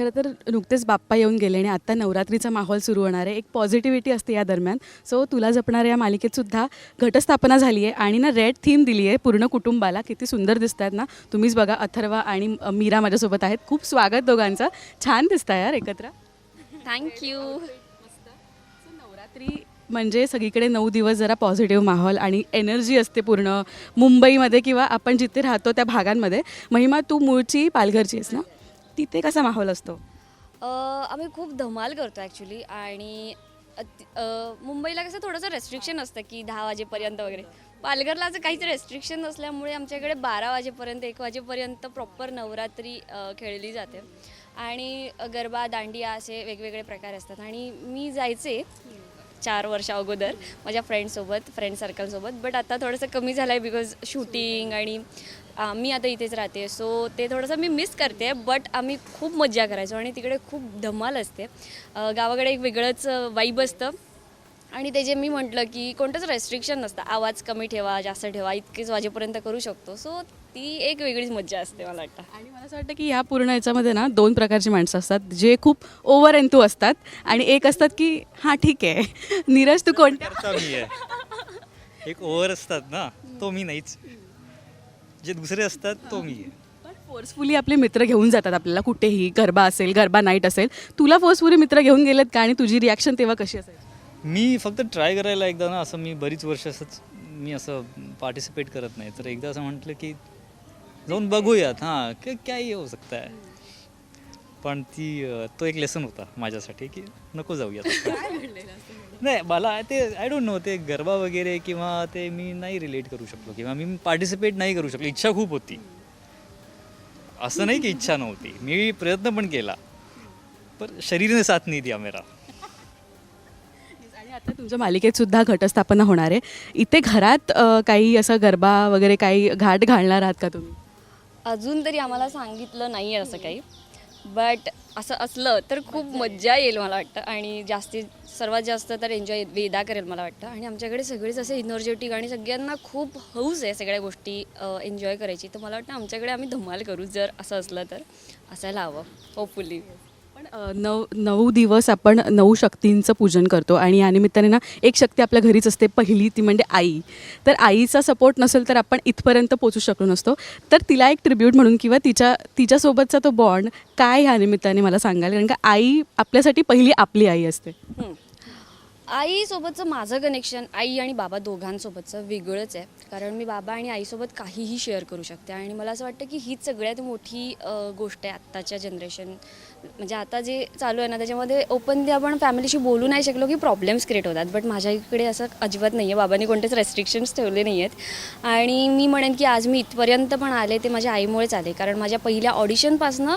खरं तर नुकतेच बाप्पा येऊन गेले आणि आत्ता नवरात्रीचा माहोल सुरू होणार आहे. एक पॉझिटिव्हिटी असते या दरम्यान. सो तुला जपणाऱ्या या मालिकेत सुद्धा घटस्थापना झाली आहे आणि ना रेड थीम दिली आहे पूर्ण कुटुंबाला. किती सुंदर दिसत आहेत ना. तुम्हीच बघा अथर्वा आणि मीरा माझ्यासोबत आहेत. खूप स्वागत दोघांचं. छान दिसत आहे यार एकत्र. थँक्यू नवरात्री म्हणजे सगळीकडे नऊ दिवस जरा पॉझिटिव्ह माहोल आणि एनर्जी असते पूर्ण. मुंबईमध्ये किंवा आपण जिथे राहतो त्या भागांमध्ये. महिमा तू मूळची पालघरची आहेस ना? तिथे कसा माहोल असतो? आम्ही खूप धमाल करतो ॲक्च्युली आणि अ, मुंबईला कसं थोडंसं रेस्ट्रिक्शन असतं की दहा वाजेपर्यंत वगैरे. पालघरला असं काहीच रेस्ट्रिक्शन नसल्यामुळे आमच्याकडे बारा वाजेपर्यंत एक वाजेपर्यंत प्रॉपर नवरात्री अ, खेळली जाते. आणि गरबा दांडिया असे वेगवेगळे प्रकार असतात. आणि मी जायचे चार वर्षा अगोदर माझ्या फ्रेंडसोबत फ्रेंड सर्कलसोबत बट आता थोडंसं कमी झालं आहे बिकॉज शूटिंग आणि मी आता इथेच राहते. सो ते थोडंसं मी मिस करते बट आम्ही खूप मज्जा करायचो आणि तिकडे खूप धमाल असते. गावाकडे एक वेगळंच वाईब असतं. आणि ते जे मी म्हटलं की कोणतंच रेस्ट्रिक्शन नसतं. आवाज कमी ठेवा जास्त ठेवा इतकेच वाजेपर्यंत करू शकतो. सो ती एक वेगळीच मज्जा असते मला वाटतं. आणि मला असं वाटतं की या पूर्ण याच्यामध्ये ना दोन प्रकारची माणसं असतात जे खूप ओव्हर एन्थू असतात. आणि एक असतात की हां ठीक आहे. नीरज तू कोणत्या एक ओव्हर असतात ना तो मी नाहीच. जे दुसरे असतात तो मी आहे. पण फोर्सफुली आपले मित्र घेऊन जातात आपल्याला कुठेही गरबा असेल गरबा नाईट असेल तुला फोर्सफुली मित्र घेऊन गेलेत का? आणि तुझी रिॲक्शन तेव्हा कशी असायची? मी फक्त ट्राय करायला एकदा ना असं मी बरीच वर्ष असंच मी असं पार्टिसिपेट करत नाही. तर एकदा असं म्हटलं की जाऊन बघूयात. हां की काय होऊ शकतं. आहे पण ती अं, तो एक लेसन होता माझ्यासाठी की नको जाऊयात. नाही मला ते आय डोंट नो ते गरबा वगैरे किंवा ते मी नाही रिलेट करू शकलो किंवा मी पार्टिसिपेट नाही करू शकलो. इच्छा खूप होती. असं नाही की इच्छा नव्हती. मी प्रयत्न पण केला. पण शरीरने साथ नाही दिया मेरा. आणि आता तुमच्या मालिकेत सुद्धा घटस्थापना होणार आहे. इथे घरात अ, काही असं गरबा वगैरे काही घाट घालणार आहात का तुम्ही? अजून तरी आम्हाला सांगितलं नाही आहे असं काही. बट असं असलं तर खूप मज्जा येईल. मला वाटतं. आणि जास्तीत सर्वात जास्त तर एन्जॉय वेदा करेल मला वाटतं. आणि आमच्याकडे सगळेच असे इनर्जेटिक आणि सगळ्यांना खूप हौस आहे सगळ्या गोष्टी एन्जॉय करायची. तर मला वाटतं आमच्याकडे आम्ही धमाल करू जर असं असलं तर. असायला हवं होपफुली नऊ नऊ दिवस आपण नऊ शक्तींचं पूजन करतो आणि या निमित्ताने ना एक शक्ती आपल्या घरीच असते पहिली ती म्हणजे आई. तर आईचा सपोर्ट नसेल तर आपण इथपर्यंत पोचू शकलो नसतो. तर तिला एक ट्रिब्यूट म्हणून किंवा तिच्या तिच्यासोबतचा तो बॉन्ड काय ह्या निमित्ताने मला सांगाल? कारण का आई आपल्यासाठी पहिली आपली आई असते. आईसोबतचं माझं कनेक्शन आई आणि बाबा दोघांसोबतचं वेगळंच आहे. कारण मी बाबा आणि आईसोबत काहीही शेअर करू शकते. आणि मला असं वाटतं की हीच सगळ्यात मोठी गोष्ट आहे आत्ताच्या जनरेशन म्हणजे आता जे चालू आहे ना त्याच्यामध्ये ओपनली आपण फॅमिलीशी बोलू नाही शकलो की प्रॉब्लेम्स क्रिएट होतात. बट माझ्या इकडे असं अजिबात नाही आहे बाबांनी कोणतेच रेस्ट्रिक्शन्स ठेवले नाही आहेत आणि मी म्हणेन की आज मी इथपर्यंत पण आले ते माझ्या आईमुळेच आले. कारण माझ्या पहिल्या ऑडिशनपासनं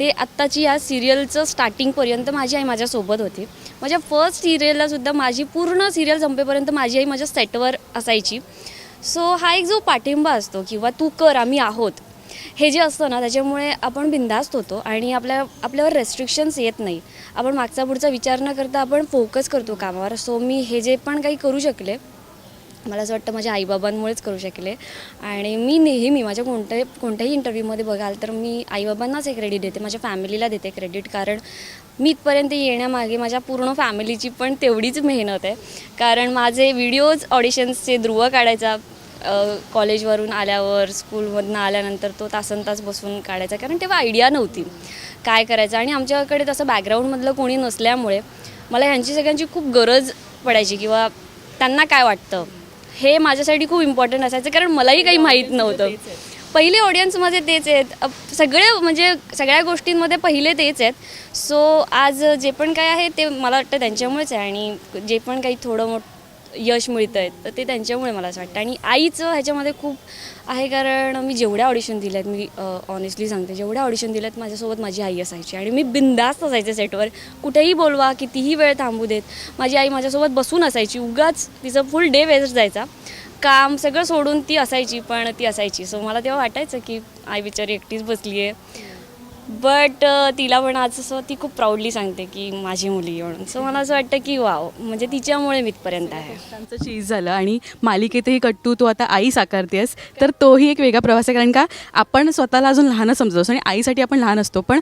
ते आत्ताची या सिरियलचं स्टार्टिंगपर्यंत माझी आई माझ्यासोबत होती. माझ्या फर्स्ट सिरियललासुद्धा माझी पूर्ण सिरियल संपेपर्यंत माझी आई माझ्या सेटवर असायची. सो हा एक जो पाठिंबा असतो किंवा तू कर आम्ही आहोत हे जे असतं ना त्याच्यामुळे आपण बिंदास्त होतो आणि आपल्या आपल्यावर रेस्ट्रिक्शन्स येत नाही. आपण मागचा पुढचा विचार न करता आपण फोकस करतो कामावर. सो मी हे जे पण काही करू शकले मला असं वाटतं माझ्या आईबाबांमुळेच करू शकले. आणि मी नेहमी माझ्या कोणत्याही कोणत्याही इंटरव्ह्यूमध्ये बघाल तर मी आईबाबांनाच हे क्रेडिट देते माझ्या फॅमिलीला देते क्रेडिट कारण मी इथपर्यंत येण्यामागे माझ्या पूर्ण फॅमिलीची पण तेवढीच मेहनत आहे. कारण माझे व्हिडिओज ऑडिशन्सचे ध्रुव काढायचा कॉलेजवरून आल्यावर स्कूलमधनं आल्यानंतर तो तासन तास बसून काढायचा. कारण तेव्हा आयडिया नव्हती काय करायचं. आणि आमच्याकडे तसं बॅकग्राऊंडमधलं कोणी नसल्यामुळे मला ह्यांची सगळ्यांची खूप गरज पडायची किंवा त्यांना काय वाटतं. हे माझ्यासाठी खूप इम्पॉर्टंट असायचं. कारण मलाही काही माहीत नव्हतं. पहिले ऑडियन्समध्ये तेच आहेत. सगळे म्हणजे सगळ्या गोष्टींमध्ये पहिले तेच आहेत. सो आज जे पण काय आहे ते मला वाटतं त्यांच्यामुळेच आहे. आणि जे पण काही थोडं मोठं यश मिळतं आहे तर ते त्यांच्यामुळे मला असं वाटतं. आणि आईचं ह्याच्यामध्ये खूप आहे कारण मी जेवढ्या ऑडिशन दिल्यात मी ऑनेस्टली सांगते जेवढ्या ऑडिशन दिल्यात माझ्यासोबत माझी आई असायची. आणि मी बिंदास्त असायचे सेटवर कुठेही बोलवा कितीही वेळ थांबू देत माझी आई माझ्यासोबत बसून असायची. उगाच तिचं फुल डे वेस्ट जायचा. काम सगळं सोडून ती असायची पण ती असायची. सो मला तेव्हा वाटायचं की आई बिचारी एकटीच बसली आहे बट uh, तिला पण आज असं ती खूप प्राऊडली सांगते की माझी मुली म्हणून. सो मला असं वाटतं की वाव म्हणजे तिच्यामुळे मी इथपर्यंत आहे. त्यांचं चीज झालं आणि मालिकेतही कट्टू तो आता आई साकारतेस तर तोही एक वेगळा प्रवास आहे. कारण का आपण स्वतःला अजून लहान समजतो असतो आणि आईसाठी आपण लहान असतो. पण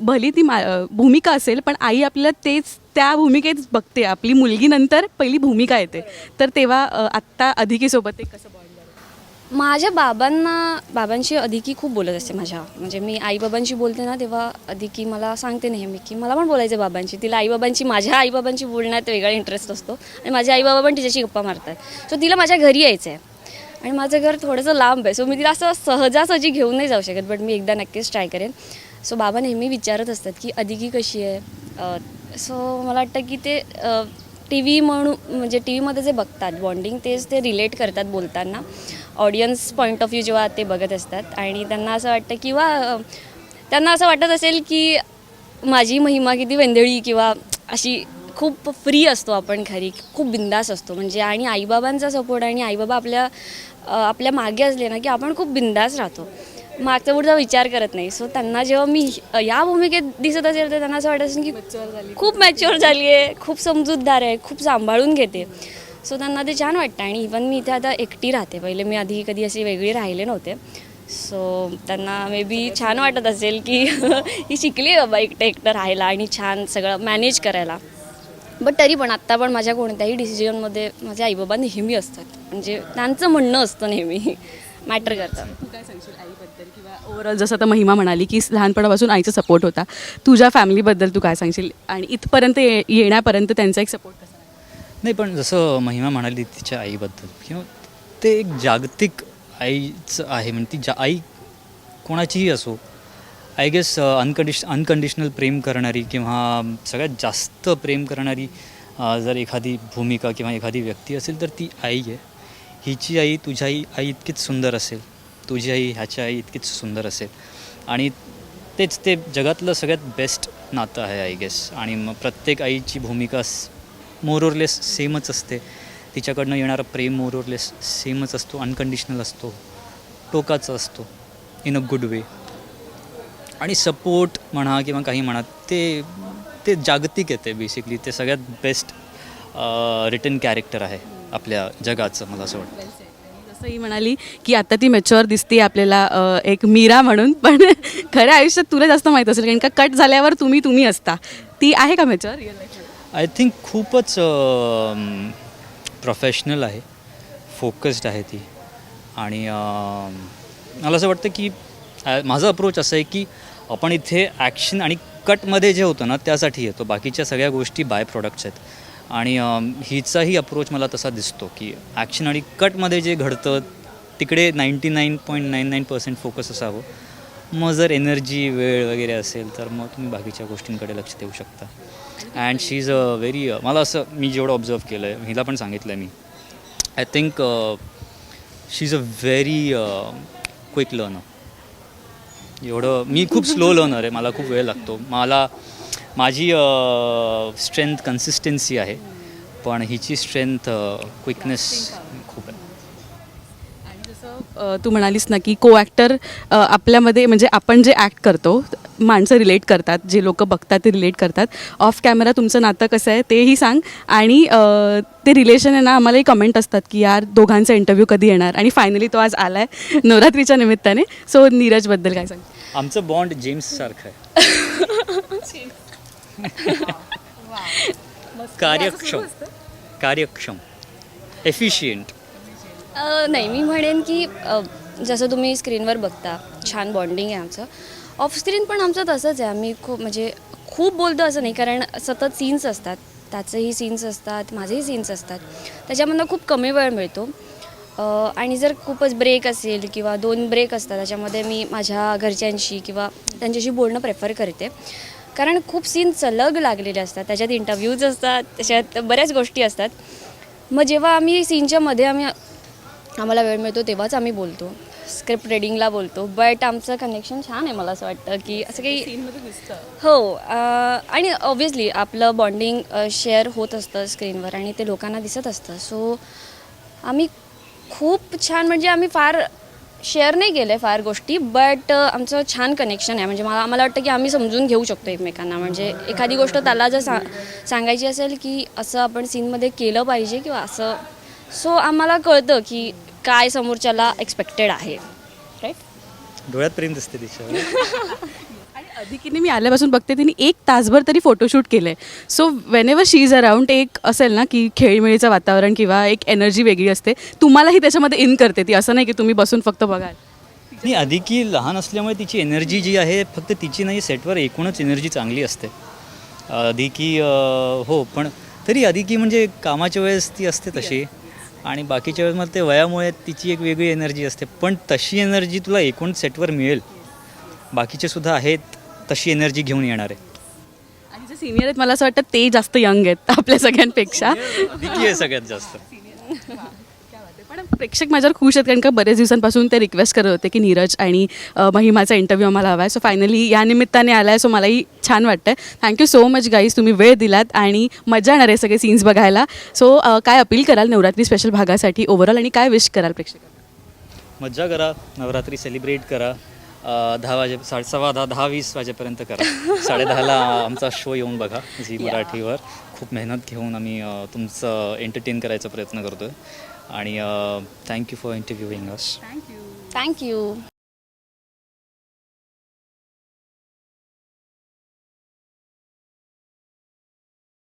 भली ती मा भूमिका असेल पण आई आपल्याला तेच त्या भूमिकेत बघते. आपली मुलगी नंतर पहिली भूमिका येते. तर तेव्हा आत्ता अधिकेसोबत एक कसं माझ्या बाबांना बाबांशी अधिकी खूप बोलत असते माझ्या. म्हणजे मी आईबाबांशी बोलते ना तेव्हा अधिकी मला सांगते नेहमी की मला पण बोलायचं आहे बाबांशी. तिला आईबाबांची माझ्या आईबाबांची बोलण्यात वेगळा इंटरेस्ट असतो. आणि माझे आईबाबा पण तिच्याशी गप्पा मारतात. सो तिला माझ्या घरी यायचं आहे आणि माझं घर थोडंसं लांब आहे. सो मी तिला असं सहजासहजी घेऊन नाही जाऊ शकत बट मी एकदा नक्कीच ट्राय करेन. सो बाबा नेहमी विचारत असतात की अधिकी कशी आहे? सो मला वाटतं की ते टी व्ही म्हणून म्हणजे टी व्हीमध्ये जे बघतात बॉन्डिंग तेच ते रिलेट करतात बोलताना. ऑडियन्स पॉईंट ऑफ व्ह्यू जेव्हा ते बघत असतात. आणि त्यांना असं वाटतं किंवा त्यांना असं वाटत असेल की माझी महिमा किती वेंधळी किंवा अशी खूप फ्री असतो आपण घरी खूप बिंदास असतो. म्हणजे आणि आईबाबांचा सपोर्ट आणि आईबाबा आपल्या आपल्या मागे असले ना की आपण खूप बिंदास राहतो. मागचा पुढचा विचार करत नाही. सो त्यांना जेव्हा मी या भूमिकेत दिसत असेल तर त्यांना असं वाटत असेल की खूप मॅच्युअर झाली आहे खूप समजूतदार आहे खूप सांभाळून घेते. सो त्यांना ते छान वाटतं. आणि इवन मी इथे आता एकटी राहते. पहिले मी आधी कधी अशी वेगळी राहिले नव्हते. सो त्यांना मे बी छान वाटत असेल की ही शिकली बाबा एकटं एकटं राहायला आणि छान सगळं मॅनेज करायला. बट तरी पण आत्ता पण माझ्या कोणत्याही डिसिजनमध्ये माझे आईबाबा नेहमी असतात. म्हणजे त्यांचं म्हणणं असतं नेहमी. मॅटर करतं. तू काय सांगशील आईबद्दल किंवा ओव्हरऑल जसं आता महिमा म्हणाली की लहानपणापासून आईचा सपोर्ट होता. तुझ्या फॅमिलीबद्दल तू काय सांगशील? आणि इथपर्यंत ये येण्यापर्यंत त्यांचा एक सपोर्ट नाही पण जसं महिमा म्हणाली तिच्या आईबद्दल किंवा ते एक जागतिक आईचं आहे म्हणजे ती जा आई कोणाचीही असो आय गेस अनकंडिश अनकंडिशनल प्रेम करणारी किंवा सगळ्यात जास्त प्रेम करणारी uh, जर एखादी भूमिका किंवा एखादी व्यक्ती असेल तर ती आई आहे. हिची आई तुझ्याही आई आई इतकीच सुंदर असेल. तुझी आई ह्याची आई इतकीच सुंदर असेल. आणि तेच ते जगातलं सगळ्यात बेस्ट नातं आहे आय गेस आणि मग प्रत्येक आईची भूमिका मोरोरलेस सेमच असते. तिच्याकडनं येणारं प्रेम मोरोरलेस सेमच असतो अनकंडिशनल असतो टोकाचा असतो इन अ गुड वे आणि सपोर्ट म्हणा किंवा काही म्हणा ते ते जागतिक येते बेसिकली ते सगळ्यात बेस्ट रिटर्न कॅरेक्टर आहे आपल्या जगाचं मला असं वाटतं. जसं ही म्हणाली की आता ती मॅच्युअर दिसते आपल्याला एक मीरा म्हणून पण खऱ्या आयुष्यात तुला जास्त माहीत असेल कारण का कट झाल्यावर तुम्ही तुम्ही असता. ती आहे का मॅच्युअर आय थिंक खूपच प्रोफेशनल आहे. फोकस्ड आहे ती. आणि मला असं वाटतं की माझा अप्रोच असं आहे की आपण इथे ॲक्शन आणि कटमध्ये जे होतं ना त्यासाठी येतो. बाकीच्या सगळ्या गोष्टी बाय प्रोडक्ट्स आहेत. आणि हिचाही अप्रोच मला तसा दिसतो की ॲक्शन आणि कटमध्ये जे घडतं तिकडे ninety nine point nine nine percent focus असावं. मग जर एनर्जी वेळ वगैरे असेल तर मग तुम्ही बाकीच्या गोष्टींकडे लक्ष देऊ शकता. And she is a very मला असं मी जेवढं ऑब्झर्व केलं आहे हिला पण सांगितलं आहे मी I think she is a very quick learner एवढं मी खूप स्लो लर्नर आहे मला खूप वेळ लागतो. मला माझी uh, स्ट्रेंथ कन्सिस्टन्सी आहे पण हिची स्ट्रेंथ क्विकनेस uh, खूप आहे. तू म्हणालीस ना की को ॲक्टर आपल्यामध्ये म्हणजे आपण जे ॲक्ट करतो माणसं रिलेट करतात जे लोक बघतात ते रिलेट करतात. ऑफ कॅमेरा तुमचं नातं कसं आहे तेही सांग. आणि ते रिलेशन आहे ना आम्हालाही कमेंट असतात की यार दोघांचा इंटरव्ह्यू कधी येणार? आणि फायनली तो आज आला आहे नवरात्रीच्या निमित्ताने. सो नीरजबद्दल काय सांग? आमचं बॉन्ड जेम्ससारखं आहे. कार्यक्षम. कार्यक्षम. एफिशियंट नाही मी म्हणेन की जसं तुम्ही स्क्रीनवर बघता छान बॉन्डिंग आहे आमचं. ऑफ स्क्रीन पण आमचं तसंच आहे. आम्ही खूप म्हणजे खूप बोलतो असं नाही कारण सतत सीन्स असतात. त्याचेही सीन्स असतात माझेही सीन्स असतात. त्याच्यामधनं खूप कमी वेळ मिळतो. आणि जर खूपच ब्रेक असेल किंवा दोन ब्रेक असतात त्याच्यामध्ये मी माझ्या घरच्यांशी किंवा त्यांच्याशी बोलणं प्रेफर करते. कारण खूप सीन सलग लागलेले असतात. त्याच्यात इंटरव्ह्यूज असतात त्याच्यात बऱ्याच गोष्टी असतात. मग जेव्हा आम्ही सीनच्या मध्ये आम्ही आम्हाला वेळ मिळतो तेव्हाच आम्ही बोलतो. स्क्रिप्ट रेडिंगला बोलतो. बट आमचं कनेक्शन छान आहे मला असं वाटतं की असं काही हो अं, आणि ऑब्व्हियसली आपलं बॉन्डिंग शेअर होत असतं स्क्रीनवर आणि ते लोकांना दिसत असतं. सो आम्ही खूप छान म्हणजे आम्ही फार शेअर नाही केलं फार गोष्टी बट आमचं छान कनेक्शन आहे. म्हणजे मला आम्हाला वाटतं की आम्ही समजून घेऊ शकतो एकमेकांना. म्हणजे एखादी गोष्ट त्याला जर सा सांगायची असेल की असं आपण सीनमध्ये केलं पाहिजे किंवा असं सो आम्हाला कळतं की काय समोरच्याला एक्सपेक्टेड आहे? राईट डोळ्यात प्रेम दिसते तिच्यावर. आणि अधिकीने मी आल्यापासून बघते तिने एक तासभर तरी फोटोशूट केलं आहे so whenever she is around एक असेल ना की खेळमेळीचं वातावरण किंवा एक एनर्जी वेगळी असते तुम्हालाही त्याच्यामध्ये इन करते ती. असं नाही की तुम्ही बसून फक्त बघाल. नाही आधी की लहान असल्यामुळे तिची एनर्जी जी आहे फक्त तिची नाही सेटवर एकूणच एनर्जी चांगली असते. आधी की अं, हो पण तरी आधी की म्हणजे कामाच्या वेळेस ती असते तशी. आणि बाकीच्या वेळेस मला ते वयामुळे तिची एक वेगळी एनर्जी असते. पण तशी एनर्जी तुला एकूण सेटवर मिळेल. बाकीचे सुद्धा आहेत तशी एनर्जी घेऊन येणार आहे. आणि जे सिनियर आहेत मला असं वाटतं ते जास्त यंग आहेत आपल्या सगळ्यांपेक्षा. आहे सगळ्यात जास्त. पण प्रेक्षक माझ्यावर खुश आहेत कारण का बरेच दिवसांपासून ते रिक्वेस्ट करत होते की नीरज आणि महिमाचा इंटरव्ह्यू आम्हाला हवा आहे सो फायनली या निमित्ताने आला आहे सो मलाही छान वाटतं थँक्यू सो मच गाईज तुम्ही वेळ दिलात आणि मजा येणार आहे सगळे सीन्स बघायला. सो काय अपील कराल नवरात्री स्पेशल भागासाठी ओव्हरऑल आणि काय विश कराल प्रेक्षकांना? मज्जा करा नवरात्री सेलिब्रेट करा. दहा वाजे साडे सव्वा दहा दहा वीस वाजेपर्यंत करा. साडेदहाला आमचा शो येऊन बघा झी मराठीवर. खूप मेहनत घेऊन आम्ही तुमचं एंटरटेन करायचा प्रयत्न करतो आहे आणि thank you for interviewing us thank you